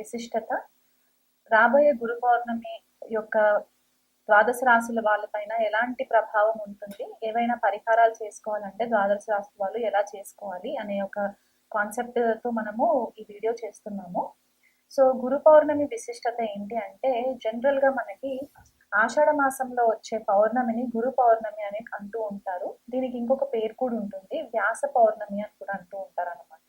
విశిష్టత. రాబోయే గురు పౌర్ణమి యొక్క ద్వాదశ రాశుల వాళ్ళపైన ఎలాంటి ప్రభావం ఉంటుంది? ఏవైనా పరిహారాలు చేసుకోవాలంటే ద్వాదశ రాశుల వాళ్ళు ఎలా చేసుకోవాలి అనే ఒక కాన్సెప్ట్తో మనము ఈ వీడియో చేస్తున్నాము. సో గురు పౌర్ణమి విశిష్టత ఏంటి అంటే జనరల్గా మనకి ఆషాఢ మాసంలో వచ్చే పౌర్ణమిని గురు పౌర్ణమి అని అంటూ ఉంటారు. దీనికి ఇంకొక పేరు కూడా ఉంటుంది. వ్యాస పౌర్ణమి అని కూడా అంటూ ఉంటారు అనమాట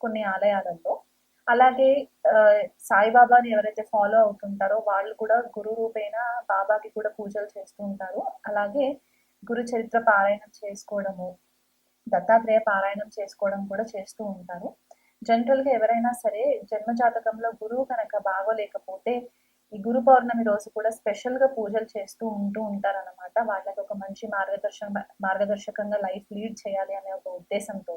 కొన్ని ఆలయాలలో. అలాగే సాయిబాబాని ఎవరైతే ఫాలో అవుతుంటారో వాళ్ళు కూడా గురు రూపేణ బాబాకి కూడా పూజలు చేస్తూ ఉంటారు. అలాగే గురు చరిత్ర పారాయణం చేసుకోవడము దత్తాత్రేయ పారాయణం చేసుకోవడం కూడా చేస్తూ ఉంటారు. జనరల్గా ఎవరైనా సరే జన్మ జాతకంలో గురువు కనుక బాగోలేకపోతే ఈ గురు పౌర్ణమి రోజు కూడా స్పెషల్గా పూజలు చేస్తూ ఉంటూ ఉంటారు అనమాట వాళ్ళకి ఒక మంచి మార్గదర్శన మార్గదర్శకంగా లైఫ్ లీడ్ చేయాలి అనే ఒక ఉద్దేశంతో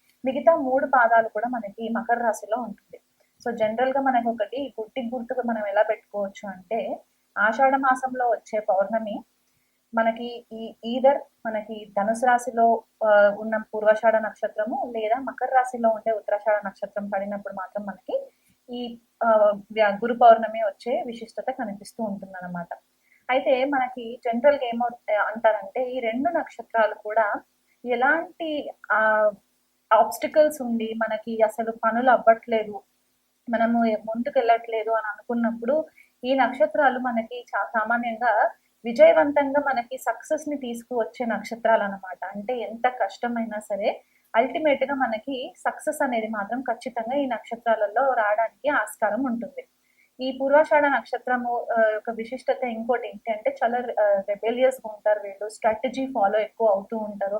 మిగతా మూడు పాదాలు కూడా మనకి మకర రాశిలో ఉంటుంది. సో జనరల్గా మనకి ఒకటి గుట్టి గుర్తుగా మనం ఎలా పెట్టుకోవచ్చు అంటే ఆషాఢ మాసంలో వచ్చే పౌర్ణమి మనకి ఈ ఈదర్ మనకి ధనుసు రాశిలో ఉన్న పూర్వాషాఢ నక్షత్రము లేదా మకర రాశిలో ఉండే ఉత్తరాషాఢ నక్షత్రం పడినప్పుడు మాత్రం మనకి ఈ గురు పౌర్ణమి వచ్చే విశిష్టత కనిపిస్తూ ఉంటుంది అనమాట అయితే మనకి జనరల్ ఏమో అంటారంటే ఈ రెండు నక్షత్రాలు కూడా ఎలాంటి ఆ ఆబ్స్టికల్స్ ఉండి మనకి అసలు పనులు అవ్వట్లేదు మనము ముందుకు వెళ్ళట్లేదు అని అనుకున్నప్పుడు ఈ నక్షత్రాలు మనకి చా సామాన్యంగా విజయవంతంగా మనకి సక్సెస్ని తీసుకువచ్చే నక్షత్రాలు అన్నమాట. అంటే ఎంత కష్టమైనా సరే అల్టిమేట్గా మనకి సక్సెస్ అనేది మాత్రం ఖచ్చితంగా ఈ నక్షత్రాలలో రావడానికి ఆస్కారం ఉంటుంది. ఈ పూర్వాషాఢ నక్షత్రము యొక్క విశిష్టత ఇంకోటి ఏంటి అంటే చాలా రెబెలియస్గా ఉంటారు వీళ్ళు స్ట్రాటజీ ఫాలో ఎక్కువ అవుతూ ఉంటారు.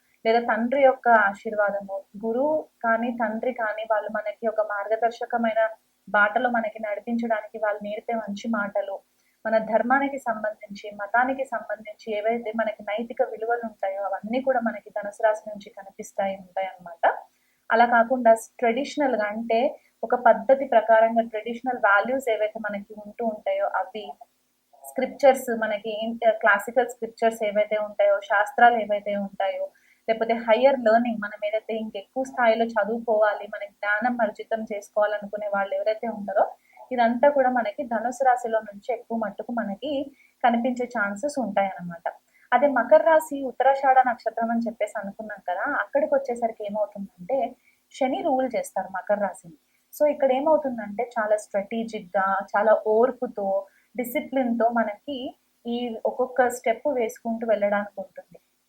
లేదా తండ్రి యొక్క ఆశీర్వాదము. గురువు కానీ తండ్రి కానీ వాళ్ళు మనకి ఒక మార్గదర్శకమైన బాటలో మనకి నడిపించడానికి వాళ్ళు నేర్పే మంచి మాటలు. మన ధర్మానికి సంబంధించి మతానికి సంబంధించి ఏవైతే మనకి నైతిక విలువలు ఉంటాయో అవన్నీ కూడా మనకి ధనుసు రాశి నుంచి కనిపిస్తాయి ఉంటాయన్నమాట అలా కాకుండా ట్రెడిషనల్గా అంటే ఒక పద్ధతి ప్రకారంగా ట్రెడిషనల్ వాల్యూస్ ఏవైతే మనకి ఉంటూ ఉంటాయో అవి స్క్రిప్చర్స్ మనకి క్లాసికల్ స్క్రిప్చర్స్ ఏవైతే ఉంటాయో శాస్త్రాలు ఏవైతే ఉంటాయో లేకపోతే హయ్యర్ లెర్నింగ్ మనం ఏదైతే ఇంకెక్కువ స్థాయిలో చదువుకోవాలి మన జ్ఞానం పరిచితం చేసుకోవాలనుకునే వాళ్ళు ఎవరైతే ఉంటారో ఇదంతా కూడా మనకి ధనుసు రాశిలో నుంచి ఎక్కువ మట్టుకు మనకి కనిపించే ఛాన్సెస్ ఉంటాయి అన్నమాట అదే మకర రాశి ఉత్తరాషాఢ నక్షత్రం అని చెప్పేసి అనుకున్నాం కదా అక్కడికి వచ్చేసరికి ఏమవుతుందంటే శని రూల్ చేస్తారు మకర రాశిని. సో ఇక్కడ ఏమవుతుందంటే చాలా స్ట్రాటజిక్గా చాలా ఓర్పుతో డిసిప్లిన్తో మనకి ఈ ఒక్కొక్క స్టెప్ వేసుకుంటూ వెళ్ళడానికి ఉంటుంది.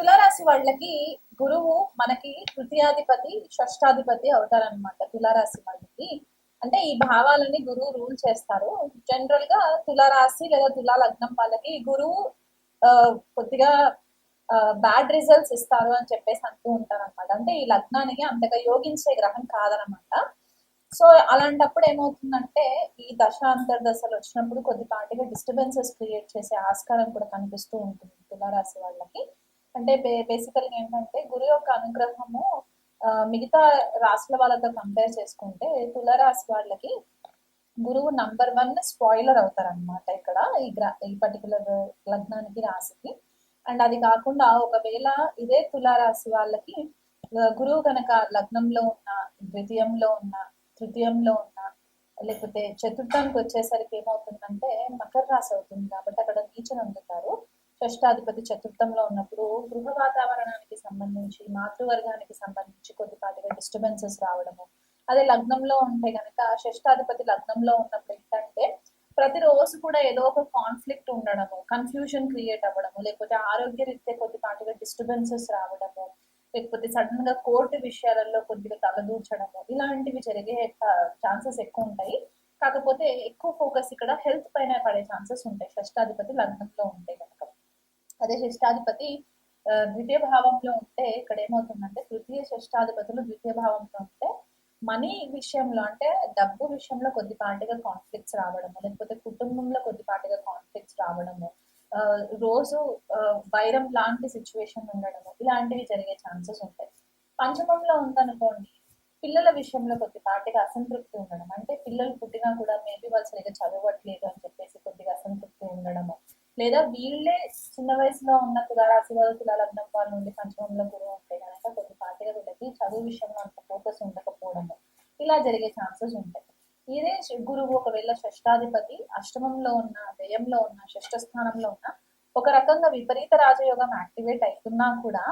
తులారాశి వాళ్ళకి గురువు మనకి తృతీయాధిపతి షష్టాధిపతి అవుతారనమాట తులారాశి వాళ్ళకి. అంటే ఈ భావాలని గురువు రూల్ చేస్తారు. జనరల్గా తులారాశి లేదా తులా లగ్నం వాళ్ళకి గురువు ఆ, కొద్దిగా బ్యాడ్ రిజల్ట్స్ ఇస్తారు అని చెప్పేసి అంటూ ఉంటారు అనమాట అంటే ఈ లగ్నానికి అంతగా యోగించే గ్రహం కాదనమాట సో అలాంటప్పుడు ఏమవుతుందంటే ఈ దశ అంతర్దశలు వచ్చినప్పుడు కొద్దిపాటిగా డిస్టర్బెన్సెస్ క్రియేట్ చేసే ఆస్కారం కూడా కనిపిస్తూ ఉంటుంది తులారాశి వాళ్ళకి. అంటే బేసికల్గా ఏంటంటే గురు యొక్క అనుగ్రహము మిగతా రాసుల వాళ్ళతో కంపేర్ చేసుకుంటే తులారాశి వాళ్ళకి గురువు నంబర్ వన్ స్పాయిలర్ అవుతారు అనమాట ఇక్కడ ఈ గ్రా ఈ పర్టికులర్ లగ్నానికి రాశికి. అండ్ అది కాకుండా ఒకవేళ ఇదే తులారాశి వాళ్ళకి గురువు కనుక లగ్నంలో ఉన్న ద్వితీయంలో ఉన్న తృతీయంలో ఉన్న లేకపోతే చతుర్థానికి వచ్చేసరికి ఏమవుతుందంటే మకర రాశి అవుతుంది కాబట్టి అక్కడ నీచను అందుతారు. షష్టాధిపతి చతుర్థంలో ఉన్నప్పుడు గృహ వాతావరణానికి సంబంధించి మాతృవర్గానికి సంబంధించి కొద్దిపాటిగా డిస్టర్బెన్సెస్ రావడము. అదే లగ్నంలో ఉంటే కనుక షష్టాధిపతి లగ్నంలో ఉన్నప్పుడు ఏంటంటే ప్రతిరోజు కూడా ఏదో ఒక కాన్ఫ్లిక్ట్ ఉండడము కన్ఫ్యూజన్ క్రియేట్ అవ్వడము లేకపోతే ఆరోగ్య రీత్యా కొద్దిపాటిగా డిస్టర్బెన్సెస్ రావడము లేకపోతే సడన్గా కోర్టు విషయాలలో కొద్దిగా తలదూర్చడము ఇలాంటివి జరిగే ఛాన్సెస్ ఎక్కువ ఉంటాయి. కాకపోతే ఎక్కువ ఫోకస్ ఇక్కడ హెల్త్ పైన పడే ఛాన్సెస్ ఉంటాయి. షష్టాధిపతి లగ్నంలో ఉంటాయి కనుక అదే షష్టాధిపతి ద్వితీయ భావంలో ఉంటే ఇక్కడ ఏమవుతుందంటే తృతీయ షష్టాధిపతులు ద్వితీయ భావంలో ఉంటే మనీ విషయంలో అంటే డబ్బు విషయంలో కొద్దిపాటిగా కాన్ఫ్లిక్ట్స్ రావడము లేకపోతే కుటుంబంలో కొద్దిపాటిగా కాన్ఫ్లిక్ట్స్ రావడము రోజు వైరం లాంటి సిచ్యువేషన్ ఉండడము ఇలాంటివి జరిగే ఛాన్సెస్ ఉంటాయి. పంచమంలో ఉందనుకోండి పిల్లల విషయంలో కొద్దిపాటిగా అసంతృప్తి ఉండడం అంటే పిల్లలు పుట్టినా కూడా మేబీ వాళ్ళు సరిగ్గా చదవట్లేదు అని చెప్పేసి కొద్దిగా అసంతృప్తి ఉండడము లేదా వీళ్ళే చిన్న వయసులో ఉన్న తులారాశి వాళ్ళు లగ్నం వాళ్ళ నుండి పంచమంలో గురువు ఉంటే కనుక కొద్దిపాటిగా వీళ్ళకి చదువు విషయంలో అంత ఫోకస్ ఉండకపోవడము ఇలా జరిగే ఛాన్సెస్ ఉంటాయి. ఇదే గురువు ఒకవేళ షష్టాధిపతి అష్టమంలో ఉన్న వ్యయంలో ఉన్న షష్ఠ స్థానంలో ఉన్న ఒక రకంగా విపరీత రాజయోగం యాక్టివేట్ అవుతున్నా కూడా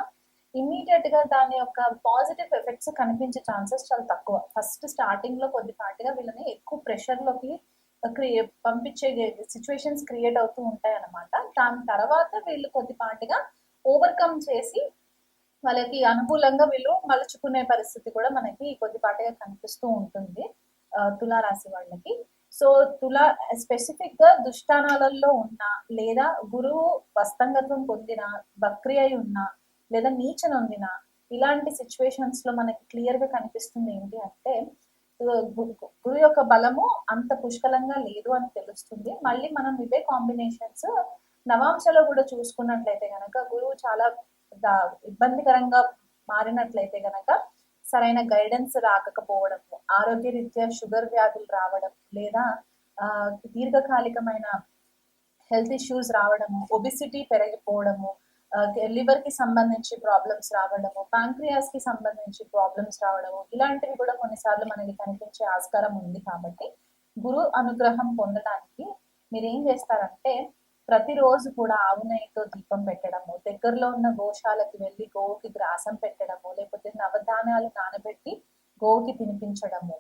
ఇమ్మీడియట్గా దాని యొక్క పాజిటివ్ ఎఫెక్ట్స్ కనిపించే ఛాన్సెస్ చాలా తక్కువ. ఫస్ట్ స్టార్టింగ్లో కొద్దిపాటిగా వీళ్ళని ఎక్కువ ప్రెషర్లోకి క్రియే పంపించే సిచ్యువేషన్స్ క్రియేట్ అవుతూ ఉంటాయి అన్నమాట దాని తర్వాత వీళ్ళు కొద్దిపాటిగా ఓవర్కమ్ చేసి వాళ్ళకి అనుకూలంగా వీళ్ళు మలుచుకునే పరిస్థితి కూడా మనకి కొద్దిపాటిగా కనిపిస్తూ ఉంటుంది ఆ, తులారాశి వాళ్ళకి. సో తులా స్పెసిఫిక్గా దుష్టానాలలో ఉన్న లేదా గురువు వస్తంగత్వం పొందిన వక్రి అయి ఉన్న లేదా నీచనొందిన ఇలాంటి సిచ్యువేషన్స్లో మనకి క్లియర్గా కనిపిస్తుంది ఏంటి అంటే గురు యొక్క బలము అంత పుష్కలంగా లేదు అని తెలుస్తుంది. మళ్ళీ మనం ఇవే కాంబినేషన్స్ నవాంశలో కూడా చూసుకున్నట్లయితే గనక గురువు చాలా ఇబ్బందికరంగా మారినట్లయితే గనక సరైన గైడెన్స్ రాకపోవడము ఆరోగ్య రీత్యా షుగర్ వ్యాధులు రావడం లేదా దీర్ఘకాలికమైన హెల్త్ ఇష్యూస్ రావడము ఒబిసిటీ పెరిగిపోవడము లివర్కి సంబంధించి ప్రాబ్లమ్స్ రావడము ప్యాంక్రియాస్కి సంబంధించి ప్రాబ్లమ్స్ రావడము ఇలాంటివి కూడా కొన్నిసార్లు మనకి కనిపించే ఆస్కారం ఉంది కాబట్టి గురు అనుగ్రహం పొందడానికి మీరు ఏం చేస్తారంటే ప్రతిరోజు కూడా ఆవు నెయ్యితో దీపం పెట్టడము దగ్గరలో ఉన్న గోశాలకి వెళ్ళి గోవుకి గ్రాసం పెట్టడము లేకపోతే నవధాన్యాలు నానబెట్టి గోవుకి తినిపించడము.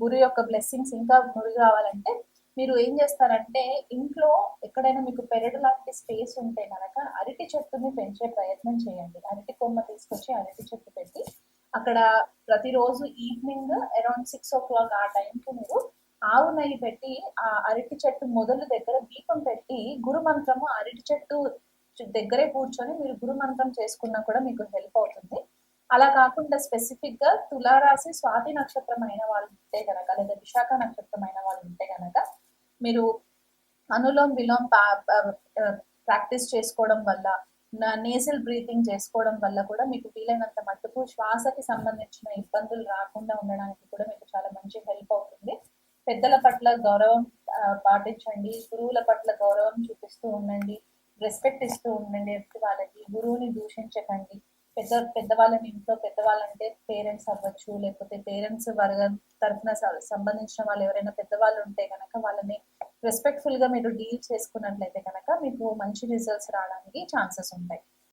గురు యొక్క బ్లెస్సింగ్స్ ఇంకా మురుగు రావాలంటే మీరు ఏం చేస్తారంటే ఇంట్లో ఎక్కడైనా మీకు పెరడు లాంటి స్పేస్ ఉంటే కనుక అరటి చెట్టుని పెంచే ప్రయత్నం చేయండి. అరటి కొమ్మ తీసుకొచ్చి అరటి చెట్టు పెట్టి అక్కడ ప్రతిరోజు evening around six o'clock ఆ టైంకి మీరు ఆవు నెయ్యి పెట్టి ఆ అరటి చెట్టు మొదలు దగ్గర దీపం పెట్టి గురు మంత్రము అరటి చెట్టు దగ్గరే కూర్చొని మీరు గురు మంత్రం చేసుకున్నా కూడా మీకు హెల్ప్ అవుతుంది. అలా కాకుండా స్పెసిఫిక్గా తులారాశి స్వాతి నక్షత్రం అయిన వాళ్ళు ఉంటే గనక లేదా విశాఖ నక్షత్రం అయిన వాళ్ళు ఉంటే గనక మీరు అనులోమ్ విలోమ్ ప్రాక్టీస్ చేసుకోవడం వల్ల నేసల్ బ్రీతింగ్ చేసుకోవడం వల్ల కూడా మీకు వీలైనంత మట్టుకు శ్వాసకి సంబంధించిన ఇబ్బందులు రాకుండా ఉండడానికి కూడా మీకు చాలా మంచి హెల్ప్ అవుతుంది. పెద్దల పట్ల గౌరవం పాటించండి. గురువుల పట్ల గౌరవం చూపిస్తూ ఉండండి. రెస్పెక్ట్ ఇస్తూ ఉండండి. ఎదుటి వాళ్ళకి గురువుని దూషించకండి. పెద్ద పెద్దవాళ్ళని ఇంట్లో పెద్దవాళ్ళంటే పేరెంట్స్ అవ్వచ్చు లేకపోతే పేరెంట్స్ వర్గం తరఫున సంబంధించిన వాళ్ళు ఎవరైనా పెద్దవాళ్ళు ఉంటే కనుక వాళ్ళని రెస్పెక్ట్ఫుల్గా మీరు డీల్ చేసుకున్నట్లయితే కనుక మీకు మంచి రిజల్ట్స్ రావడానికి ఛాన్సెస్ ఉంటాయి.